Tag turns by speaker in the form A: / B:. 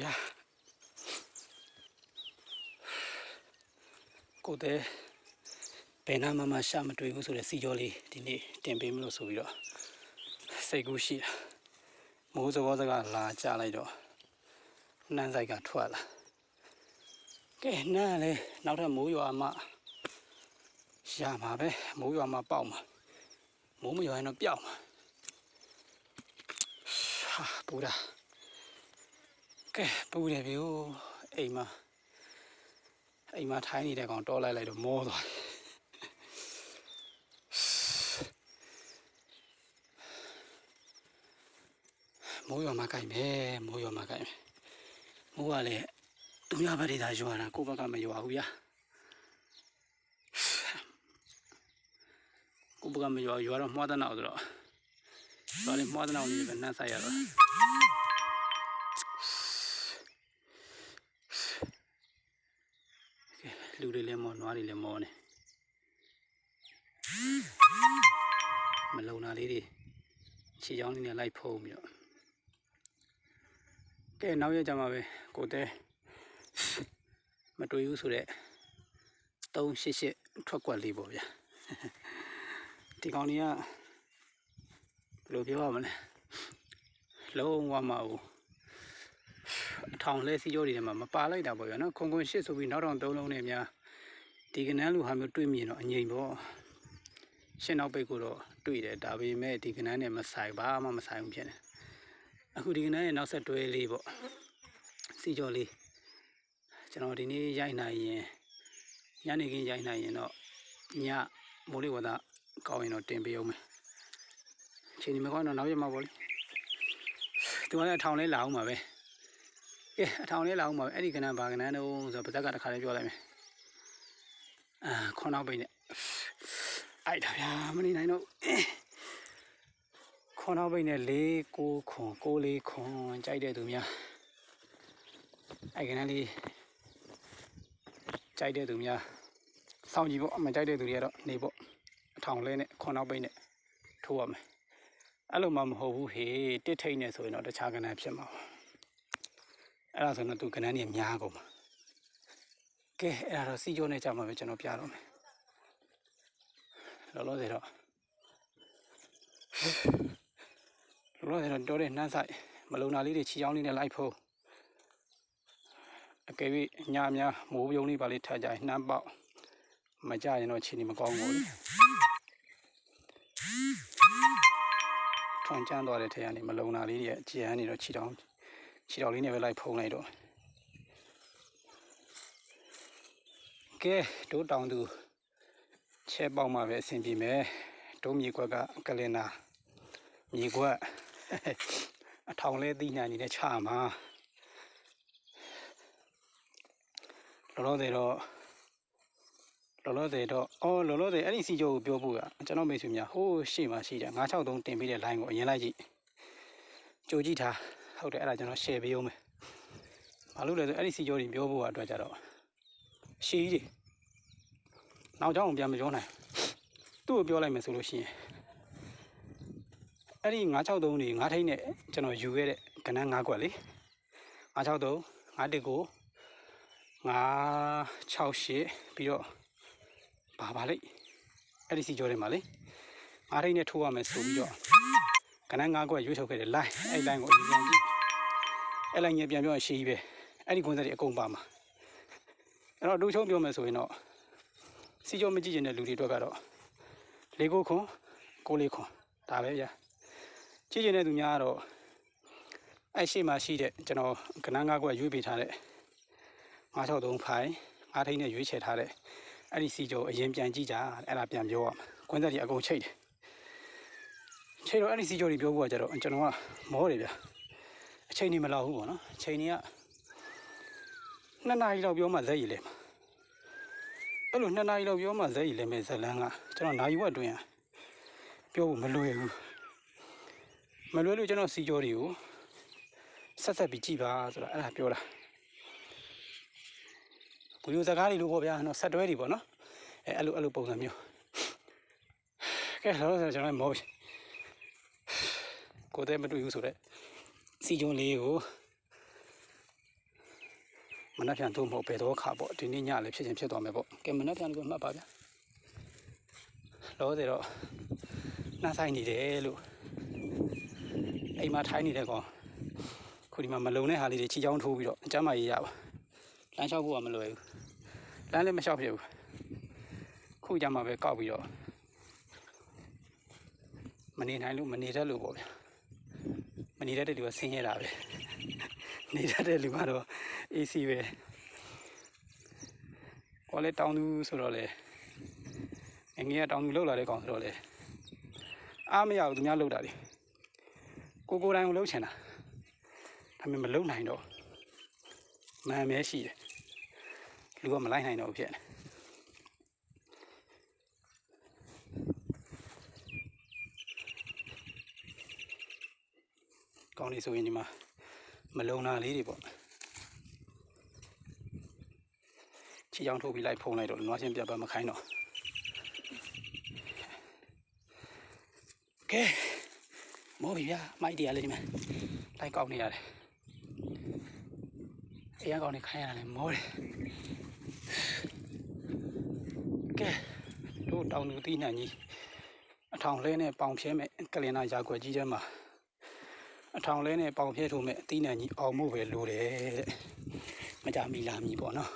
A: ဗျာကိုတဲ့ဘယ်နာမှမရှာမတွေ့ဘူးဆိုတဲ့စီကြောလေးဒီနေ့တင်ပေးမလို့ဆိုပြီးတော့စိတ်ကူးရှိတာမိုးစဘောစကလာကြလိုက်တော့နှမ်းဆိုင်ကထွက်လာကဲနှမ်းကလည်းနောက်ထပ်မိုးရွာမှရမှာပဲမိုးရွာမှပေါက်မှာမိုးမရွာရင်တော့ပျောက်မှာဟာပူတာ ကဲပူတယ်ဗျို့အိမ်မှာအိမ်မှာထိုင်းနေတဲ့ကောင်တောလိုက်လိုက်တော့မောသွားတယ်မိုးရွာမှာကြိုက်မယ်မိုးရွာမှာကြိုက်မယ်မိုးကလည်းသူများဘက်တွေသာရွာတာကိုယ့်ဘက်ကမရွာဘူးဗျာကိုယ့်ဘက်ကမရွာရွာတော့မှားတဲ့နောက်ဆိုတော့ရွာလေးမှားတဲ့နောက်လေးပဲနှမ်းဆိုင်ရတော့ လူတွေလည်းမောနွားတွေလည်းမောနေမလုံတာလေးတွေခြေချောင်းလေးနဲ့လိုက်ဖုံးပြီးတော့ကဲနောက်ရကြမှာပဲကိုတဲမတွေ့ဘူးဆိုတော့388ထွက်ကွက်လေးပေါ့ဗျာဒီကောင်ကြီးကဘယ်လိုပြောရမလဲလုံးဝမဟုတ်အ ထောင်လဲစီကြောတွေထဲမှာမပါလိုက်တာပေါ့ဗျာနော်ခုံခုံရှစ်ဆိုပြီးနောက်တော့သုံးလုံးနဲ့များဒီကနန်းလူဟာမျိုးတွေ့မြင်တော့အငိမ့်ပေါ့ရှင်းနောက်ပိတ်ကိုတော့တွေ့တယ်ဒါပေမဲ့ဒီကနန်းနဲ့မဆိုင်ဘာမှမဆိုင်ဘူးဖြစ်နေအခုဒီကနန်းရဲ့နောက်ဆက်တွဲလေးပေါ့စီကြောလေးကျွန်တော်ဒီနေ့ရိုက်နိုင်ရင်ညနေခင်းရိုက်နိုင်ရင်တော့ညမိုးလေဝသကောင်းရင်တော့တင်ပေးအောင်မယ်အချိန်ဒီမကောင်းတော့နောက်ရမှာပေါ့လေသူကလည်းအထောင်လဲလာအောင်ပါပဲ ကဲအထောင်လေးလာအောင်ပါပဲအဲ့ဒီကနန်းဘာကနန်းတုံးဆိုတော့ပါဇက်ကတစ်ခါလေးပြောလိုက်မယ်အာခွန်နောက်ပိတ်နဲ့အိုက်တာဗျာမနေနိုင်တော့ခွန်နောက်ပိတ်နဲ့၄၉ခွန်၉၄ခွန်ကြိုက်တဲ့သူများအဲ့ကနန်းလေးကြိုက်တဲ့သူများစောင့်ကြည့်ပေါ့မကြိုက်တဲ့သူတွေကတော့နေပေါ့အထောင်လေးနဲ့ခွန်နောက်ပိတ်နဲ့ထိုးရမယ်အဲ့လိုမှမဟုတ်ဘူးဟေးတစ်ထိတ်နဲ့ဆိုရင်တော့တခြားကနန်းဖြစ်မှာပါ အဲ့ဒါဆိုတော့သူကနန်းကြီးများကုန်ပါကဲအဲ့ဒါတော့စီကြောနဲ့ကြာမှာပဲကျွန်တော်ပြတော့မယ်လောလောဆယ်တော့လောလောဆယ်တော့တော်တဲ့နှမ်းဆိုင်မလုံနာလေးတွေချီချောင်းလေးနဲ့လိုက်ဖို့အကယ်၍ညများမိုးပြုံးလေးပါလေးထားကြရင်နှမ်းပေါက်မကြရင်တော့ခြေနေမကောင်းဘူးလေထွန်ကျန်းသွားတဲ့ထဲကနေမလုံနာလေးတွေအကျန်းနေတော့ခြေတောင်း ခြေတော်လေးနဲ့ပဲလိုက်ဖုံးလိုက်တော့ကဲဒိုးတောင်သူချဲပေါက်မှပဲအဆင်ပြေမယ်ဒိုးမြေကွက်ကကလင်နာမြေကွက်အထောင်လဲသိနိုင်နေတဲ့ချာမှာလောလောဆယ်တော့လောလောဆယ်တော့အော်လောလောဆယ်အဲ့ဒီစီချိုကိုပြောဖို့ကကျွန်တော်မိတ်ဆွေများဟိုးရှေ့မှာရှိတယ်963တင်ပေးတဲ့ line ကိုအရင်လိုက်ကြည့်ကြိုကြည့်ထား ဟုတ်တယ်အဲ့ဒါကျွန်တော် share ပေးအောင်မယ်။ဘာလို့လဲဆိုအဲ့ဒီစီကြောတွေပြောဖို့အတွက်ကြတော့ရှည်ကြီးတွေနောက်ကြောင်းပြန်မပြောနိုင်။သူ့ကိုပြောလိုက်မယ်ဆိုလို့ရှိရင်အဲ့ဒီ963တွေ9ထိပ်နဲ့ကျွန်တော်ယူခဲ့တဲ့ကဏ္ဍ9ကွက်လေ963 919 968ပြီးတော့ဘာပါလိမ့်အဲ့ဒီစီကြောတွေမှာလေ9ထိပ်နဲ့ထိုးရမယ်ဆိုပြီးတော့ ကနန်း၅ခွက်ရွေးထုတ်ခဲ့တဲ့ line အဲ့ line ကိုအရင်ပြန်ကြည့်အဲ့ line ကြီးပြန်ပြောရင်ရှေးကြီးပဲအဲ့ဒီကွန်ဆက်တွေအကုန်ပါမှာအဲ့တော့ဒုချုံပြောမယ်ဆိုရင်တော့စီကြောမကြည့်ကျင်တဲ့လူတွေအတွက်ကတော့လေးကိုခွန်ကိုလေးခွန်ဒါပဲဗျာကြည့်ကျင်တဲ့သူများကတော့အဲ့ရှေ့မှာရှိတဲ့ကျွန်တော်ကနန်း၅ခွက်ရွေးပေးထားတဲ့963ဖိုင်၅ထိန်းနဲ့ရွေးချယ်ထားတဲ့အဲ့ဒီစီကြောအရင်ပြန်ကြည့်ကြအဲ့ဒါပြန်ပြောရမှာကွန်ဆက်တွေအကုန်ချိတ်တယ် ခြေတော့အဲ့ဒီစီကြောတွေပြောဖို့ကကြတော့ကျွန်တော်ကမောတယ်ဗျာအချိန်နေမလောက်ဘူးပေါ့နော်အချိန်နေကနှစ်နာရီလောက်ပြောမှဇက်ရည်လဲမှာအဲ့လိုနှစ်နာရီလောက်ပြောမှဇက်ရည်လဲမဲ့ဇက်လန်းကကျွန်တော်နိုင်ဝက်အတွင်းပြောဖို့မလွယ်ဘူးမလွယ်လို့ကျွန်တော်စီကြောတွေကိုဆက်ဆက်ပြီးကြည့်ပါဆိုတော့အဲ့ဒါပြောတာဘူယိုစကားတွေလို့ပေါ့ဗျာနော်ဆက်တွဲတွေပေါ့နော်အဲအဲ့လိုအဲ့လိုပုံစံမျိုးကဲတော့ကျွန်တော်မောပြီ ကိုယ်တည်းမတွေ့ဘူးဆိုတော့စီဂျွန်လေးကိုမနှက်ပြန်သို့မဟုတ်ဘယ်တော့ခါပေါ့ဒီနေ့ညလည်းဖြစ်ချင်းဖြစ်သွားမယ်ပေါ့ကဲမနှက်ပြန်ကမှတ်ပါဗျာလောဆယ်တော့နှာဆိုင်နေတယ်လို့အိမ်မှာထိုင်းနေတဲ့ကောင်ခုဒီမှာမလုံတဲ့ဟာလေးတွေချီချောင်းထိုးပြီးတော့အကျမ်းမာရေးရပါလမ်းလျှောက်ဖို့ကမလွယ်ဘူးလမ်းလည်းမလျှောက်ဖြစ်ဘူးခုကြမှာပဲကောက်ပြီးတော့မနေနိုင်လို့မနေတတ်လို့ပေါ့ဗျာ မနေတတ်တဲ့လူကဆင်းရဲတာပဲနေတတ်တဲ့လူကတော့ AC ပဲကိုယ်လည်းတောင်းသူဆိုတော့လေအငယ်ကတောင်းသူလောက်လာတဲ့ကောင်ဆိုတော့လေအားမရဘူးသူများလောက်တာလေကိုကိုယ်တိုင်ကိုလှုပ်ချင်တာဒါပေမဲ့မလှုပ်နိုင်တော့မန်မဲရှိတယ်လူကမလိုက်နိုင်တော့ဘူးဖြစ်နေ ကောင်းနေဆိုရင်ဒီမှာမလုံတာလေးတွေပေါ့ချီချောင်းထုတ်ပြီးလိုက်ဖုံးလိုက်တော့နွားချင်းပြတ်ပတ်မခိုင်းတော့ကဲမောပြီဗျာမိုက်တရားလေးဒီမှာလိုက်ကောက်နေရတယ်အရင်ကောက်နေခိုင်းရတယ်မောတယ်ကဲတို့တောင်သူတီးနှံကြီးအထောင်လဲနဲ့ပေါင်ဖြဲမဲ့ကလင်နာရာခွက်ကြီးထဲမှာ အထောင်လဲနဲ့ပေါင်ဖြဲထိုးမဲ့အတီးနှံကြီးအောင်မှုပဲလိုတယ်တဲ့မကြမီလာမီပေါ့နော်